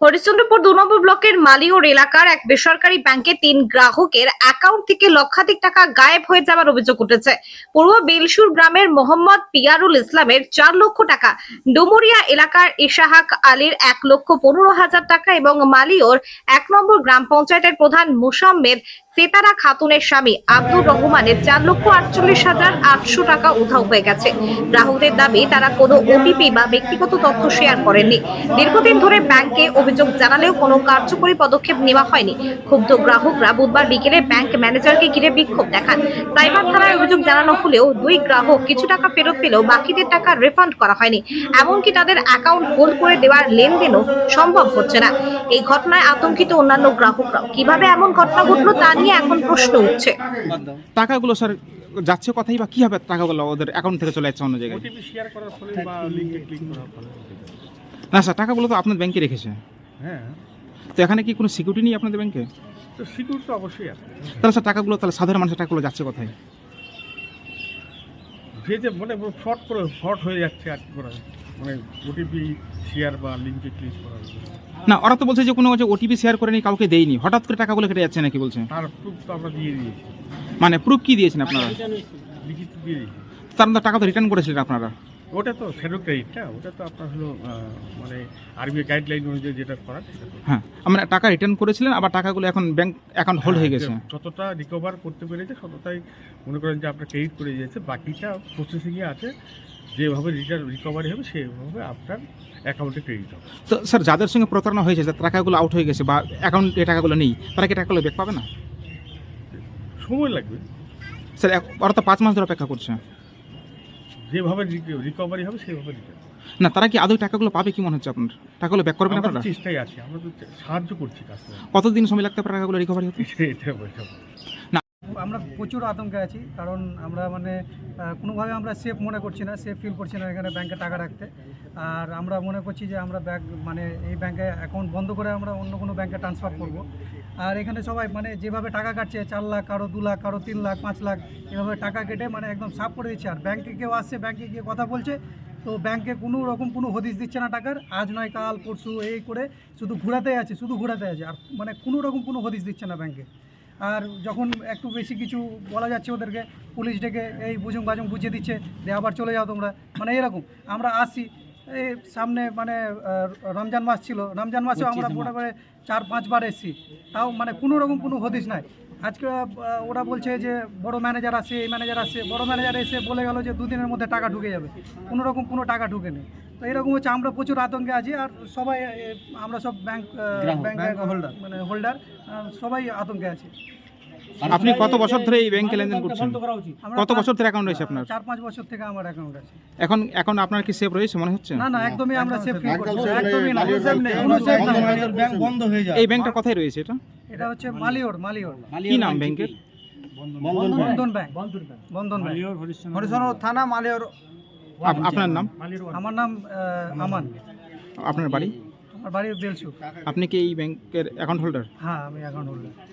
হরিশ্চন্দ্রপুর দু নম্বর ব্লকের মালিওর এলাকার এক বেসরকারি ব্যাংকে তিন গ্রাহকের অ্যাকাউন্ট থেকে লক্ষাধিক টাকা গায়েব হয়ে যাওয়ার অভিযোগ উঠেছে। পূর্ব বেলসুর গ্রামের মোহাম্মদ পিয়ারুল ইসলামের চার লক্ষ টাকা, ডুমুরিয়া এলাকার ইশাহাক আলীর এক লক্ষ পনেরো হাজার টাকা এবং মালিওর এক নম্বর গ্রাম পঞ্চায়েতের প্রধান মুসাম্মেদ সেতারা খাতুনের স্বামী আব্দুর রহমানের চার লক্ষ আটচল্লিশ হাজার আটশো টাকা উধাও হয়ে গেছে। গ্রাহকদের দাবি, তারা কোনো ওটিপি বা ব্যক্তিগত তথ্য শেয়ার করেননি। দীর্ঘদিন ধরে ব্যাংকে অভিযোগ জানালেও কোনো কার্যকরী পদক্ষেপ নেওয়া হয়নি। ক্ষুব্ধ গ্রাহকরা বুধবার বিকেলে ব্যাংক ম্যানেজারকে ঘিরে বিক্ষোভ দেখান। সাইবার থানায় অভিযোগ জানানো হলেও দুই গ্রাহক কিছু টাকা ফেরত পেলেও বাকিদের টাকা রিফান্ড করা হয়নি। এমনকি তাদের অ্যাকাউন্ট হোল্ড করে দেওয়ার লেনদেনও সম্ভব হচ্ছে না। এই ঘটনায় আতঙ্কিত অন্যান্য গ্রাহকরাও। কীভাবে এমন ঘটনা ঘটলো তা নিয়ে এখন প্রশ্ন উঠছে। টাকাগুলো স্যার যাচ্ছে কথাই বা কি হবে টাকাগুলো ওদের অ্যাকাউন্ট থেকে চলে যাচ্ছে অন্য জায়গায়? না স্যার টাকাগুলো তো আপনার ব্যাংকে রেখেছে। হ্যাঁ। তো এখানে কি কোনো সিকিউরিটি নেই আপনাদের ব্যাংকে তো সিকিউর তো অবশ্যই আছে। তাহলে স্যার টাকাগুলো তাহলে সাধারণ মানুষের টাকাগুলো যাচ্ছে কোথায়? যে যে মানে ফ্রড করে ফ্রড হয়ে যাচ্ছে আর কি করা? মানে ওটিপি শেয়ার বা লিঙ্কে ক্লিক জন্য। না ওরা তো বলছে যে কোনো ওটিপি শেয়ার করেনি কাউকে দেয়নি। হঠাৎ করে টাকাগুলো কেটে যাচ্ছে নাকি বলছে? তার প্রুফ তো আমরা দিয়ে দিয়েছি। মানে প্রুফ কি দিয়েছেন আপনারা? লিখিত দিয়ে দিয়েছি। তার মধ্যে টাকা তো রিটার্ন করেছিলেন আপনারা। ওটা তো ফেরো ক্রেডিটটা ওটা তো আপনার হলো মানে আরবিআই গাইডলাইন অনুযায়ী যেটা করার হ্যাঁ আমরা টাকা রিটার্ন করেছিলেন আবার টাকাগুলো এখন ব্যাংক অ্যাকাউন্ট হোল্ড হয়ে গেছে। হ্যাঁ, যতটা রিকভার করতে পেরেছে ততটাই মনে করেন যে আপনার ক্রেডিট করে দিয়েছে। বাকিটা প্রসেসিংয়ে আছে যেভাবে রিটার্ন রিকভারি হবে সেভাবে আপনার অ্যাকাউন্টে ক্রেডিট হবে। তো স্যার যাদের সঙ্গে প্রতারণা হয়েছে যার টাকাগুলো আউট হয়ে গেছে বা অ্যাকাউন্টে টাকাগুলো নেই তারা কি টাকাগুলো ব্যাক পাবে না? সময় লাগবে। স্যার ওরা তো পাঁচ মাস ধরে অপেক্ষা করছে। যেভাবে রিকভারি হবে সেভাবে রিটার্ন না তারা কি আদৌ টাকাগুলো পাবে কি মনে হচ্ছে আপনার? টাকাগুলো ব্যাক করবেন আপনারা? চেষ্টায় আছি আমরা তো সাহায্য করছি কাস্টমার কতদিন সময় লাগতে পারে টাকাগুলো রিকভারি হতে? বোঝাবো আমরা প্রচুর আতঙ্কে আছি কারণ আমরা মানে কোনোভাবে আমরা সেফ মনে করছি না সেফ ফিল করছি না এখানে ব্যাংকে টাকা রাখতে। আর আমরা মনে করছি যে আমরা ব্যাংক মানে এই ব্যাংকে অ্যাকাউন্ট বন্ধ করে আমরা অন্য কোনো ব্যাংকে ট্রান্সফার করব। আর এখানে সবাই মানে যেভাবে টাকা কাটছে, চার লাখ কারও, দু লাখ কারও, তিন লাখ, পাঁচ লাখ, এভাবে টাকা কেটে মানে একদম সাফ করে দিচ্ছে। আর ব্যাংকে কেউ আসছে ব্যাংকে গিয়ে কথা বলছে, তো ব্যাংকে কোনো রকম কোনো হদিশ দিচ্ছে না টাকার। আজ নয়, কাল, পরশু এই করে শুধু ঘোরাতে আছে, শুধু ঘোরাতে আছে। আর মানে কোনো রকম কোনো হদিশ দিচ্ছে না ব্যাংকে আর যখন একটু বেশি কিছু বলা যাচ্ছে ওদেরকে, পুলিশ ডেকে এই বুঝুং বাজুং বুঝিয়ে দিচ্ছে যে আবার চলে যাও তোমরা। মানে এরকম। আমরা আসি এই সামনে মানে রমজান মাস ছিল। রমজান মাসেও আমরা মোটামুটি চার পাঁচবার এসেছি। তাও মানে কোনো রকম কোনো হদিশ নাই। আজকে ওরা বলছে যে বড় ম্যানেজার আসে এই ম্যানেজার আসে বড় ম্যানেজার এসে বলে গেল যে দুদিনের মধ্যে টাকা ঢুকে যাবে। কোনো রকম কোনো টাকা ঢুকে নেই তো এরকম হচ্ছে আমরা প্রচুর আতঙ্কে আছি। আর সবাই আমরা সব ব্যাংক ব্যাংক হোল্ডার মানে হোল্ডার সবাই আতঙ্কে আছি। আপনি কত বছর ধরে এই ব্যাংকে লেনদেন করছেন? কত বছর ধরে অ্যাকাউন্ট রয়েছে আপনার? চার পাঁচ বছর থেকে আমার অ্যাকাউন্ট আছে। এখন এখন আপনার কি সেভ রয়েছে মনে হচ্ছে? না না একদমই আমরা সেফ ফিল করছি। একদমই না কোনো নেই। কোনো safe নাই। ব্যাংক বন্ধ হয়ে যায় এই ব্যাংকটা কোথায় রয়েছে এটা? এটা হচ্ছে মালিওর মালিওর। কি নাম ব্যাংকের? Bandhan bank. Bandhan bank. Bandhan bank. Harishchandra থানা মালিয়ার আপ- আপনার নাম? আমার নাম আমান। আপনার বাড়ি? আমার বাড়ি বেলসু আপনি কি এই ব্যাংকের অ্যাকাউন্ট হোল্ডার হ্যাঁ আমি অ্যাকাউন্ট হোল্ডার